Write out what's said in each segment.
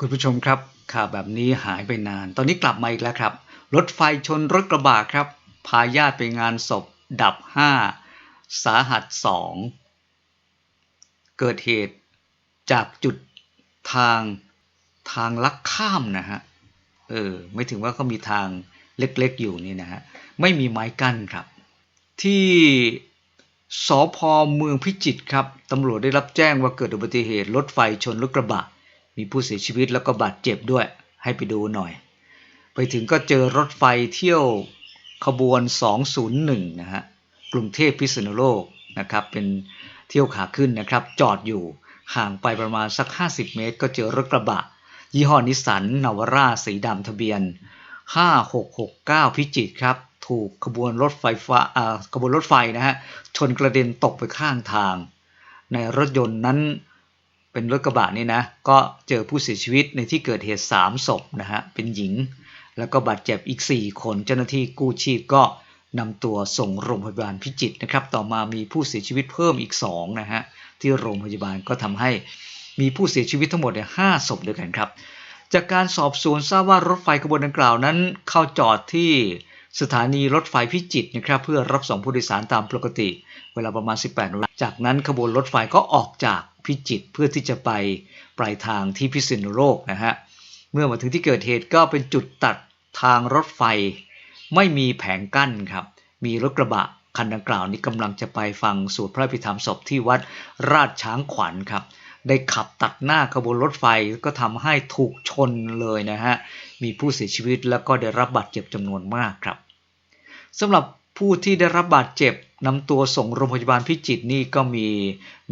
คุณผู้ชมครับข่าวแบบนี้หายไปนาน ตอนนี้กลับมาอีกแล้วครับ รถไฟชนรถกระบะครับ พาญาติไปงานศพ ดับ 5 สาหัส 2 เกิดเหตุจากจุดทางทางลักข้ามนะฮะ เออ ไม่ถึงว่าเขามีทางเล็กๆอยู่นี่นะฮะ ไม่มีไม้กั้นครับ ที่สพเมืองพิจิตรครับตำรวจได้รับแจ้งว่าเกิดอุบัติเหตุรถไฟชนรถกระบะ มีผู้เสียชีวิตแล้วก็บาดเจ็บด้วย ให้ไปดูหน่อย ไปถึงก็เจอรถไฟเที่ยวขบวน 201 นะฮะ กรุงเทพพิษณุโลกนะครับ เป็นเที่ยวขาขึ้นนะครับ จอดอยู่ห่างไปประมาณสัก 50 เมตร ก็เจอรถกระบะ ยี่ห้อนิสสันนาวาร่าสีดำทะเบียน 5669 พิจิตรครับ ถูกขบวนรถไฟฟ้าอ่าขบวนรถไฟนะฮะ ชนกระเด็นตกไปข้างทาง ในรถยนต์นั้น เป็นรถกระบะนี่นะ ก็เจอผู้เสียชีวิตในที่เกิดเหตุ 3 ศพนะฮะ เป็นหญิง แล้วก็บาดเจ็บอีก 4 คน เจ้าหน้าที่กู้ชีพก็นำตัวส่งโรงพยาบาลพิจิตรนะครับ ต่อมามีผู้เสียชีวิตเพิ่มอีก 2 นะฮะ ที่โรงพยาบาลก็ทำให้มีผู้เสียชีวิตทั้งหมดเนี่ยห้าศพด้วยกันครับ จากการสอบสวนทราบว่ารถไฟขบวนดังกล่าวนั้น เข้าจอดที่สถานีรถไฟพิจิตรนะครับเพื่อรับส่งผู้โดยสารตามปกติ เวลาประมาณ 18นาฬิกาจากนั้นขบวนรถไฟก็ออกจาก พิจิตเพื่อที่จะไปปลายทางที่พิษณุโลกนะฮะเมื่อมาถึงที่เกิดเหตุก็เป็นจุดตัดทางรถไฟ ไม่มีแผงกั้นครับมีรถกระบะคันดังกล่าวนี้กำลังจะไปฟังสวดพระพิธรรมศพที่วัดราชช้างขวัญครับได้ขับตัดหน้าขบวนรถไฟก็ทำให้ถูกชนเลยนะฮะ มีผู้เสียชีวิตแล้วก็ได้รับบาดเจ็บจำนวนมากครับสำหรับผู้ที่ได้รับบาดเจ็บ นำตัวส่งโรงพยาบาลพิจิตรนี่ก็มี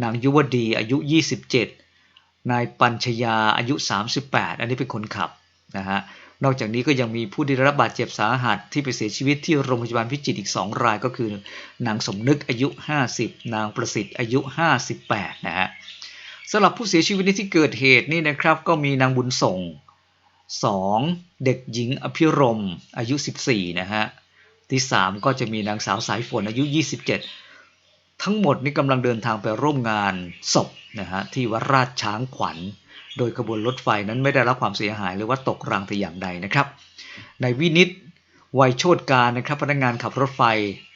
นางยุวดีอายุ 27 นายปัญชยาอายุ 38 อันนี้เป็นคนขับนะฮะนอกจากนี้ก็ยังมีผู้ได้รับบาดเจ็บสาหัสที่ไปเสียชีวิตที่โรงพยาบาลพิจิตรอีก 2 รายก็คือ นางสมนึกอายุ 50 นางประสิทธิ์อายุ 58 นะฮะสำหรับผู้เสียชีวิตในที่เกิดเหตุนี่นะครับก็มีนางบุญส่ง 2. เด็กหญิงอภิรมอายุ 14 นะฮะ ที่ 3 ก็จะมีนางสาวสายฝนอายุ 27 ทั้งหมดนี่กำลังเดินทางไปร่วมงานศพนะฮะที่วัดราชช้างขวัญ โดยขบวนรถไฟนั้นไม่ได้รับความเสียหายหรือว่าตกรางแต่อย่างใดนะครับในวินิตวัยโชตการนะครับพนักงานขับรถไฟ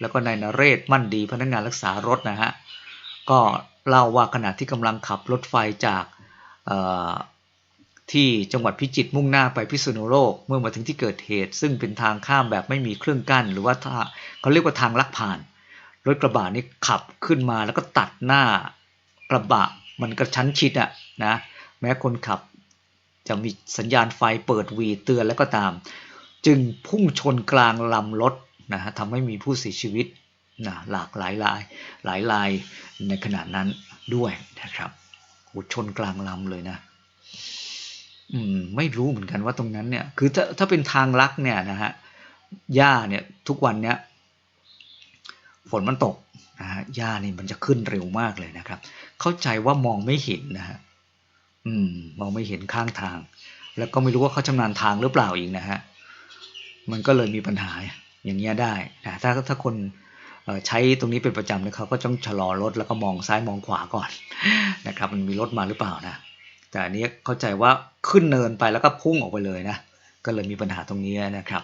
แล้วก็นายนเรศมั่นดีพนักงานรักษารถนะฮะก็เล่าว่าขณะที่กำลังขับรถไฟจาก ที่จังหวัดพิจิตรมุ่งหน้าไปพิษณุโลกเมื่อมาถึงที่เกิดเหตุ ซึ่งเป็นทางข้ามแบบไม่มีเครื่องกั้น หรือว่าเขาเรียกว่าทางลักผ่าน รถกระบะนี่ขับขึ้นมาแล้วก็ตัดหน้ากระบะมันกระชั้นชิดอะนะแม้คนขับจะมีสัญญาณไฟเปิดวีเตือนแล้วก็ตาม จึงพุ่งชนกลางลำรถนะฮะทำให้มีผู้เสียชีวิตนะหลากหลายลายหลายลายในขณะนั้นด้วยนะครับโหชนกลางลำเลยนะ อืมไม่รู้เหมือนกันว่าตรงนั้นเนี่ย คือถ้าถ้าเป็นทางลักเนี่ยนะฮะหญ้าเนี่ยทุกวันเนี้ยฝนมันตกนะฮะหญ้านี่มันจะขึ้นเร็วมากเลยนะครับ เข้าใจว่ามองไม่เห็นนะฮะอืม มองไม่เห็นข้างทาง แล้วก็ไม่รู้ว่าเขาชำนาญทางหรือเปล่าอีกนะฮะมันก็เลยมีปัญหาอย่างเงี้ยได้นะถ้าถ้าคนใช้ตรงนี้เป็นประจำนี่ยเขาก็ต้องชะลอรถแล้วก็มองซ้ายมองขวาก่อนนะครับ มันมีรถมาหรือเปล่านะ แต่อันนี้เข้าใจว่าขึ้นเนินไปแล้วก็พุ่งออกไปเลยนะ ก็เลยมีปัญหาตรงนี้นะครับ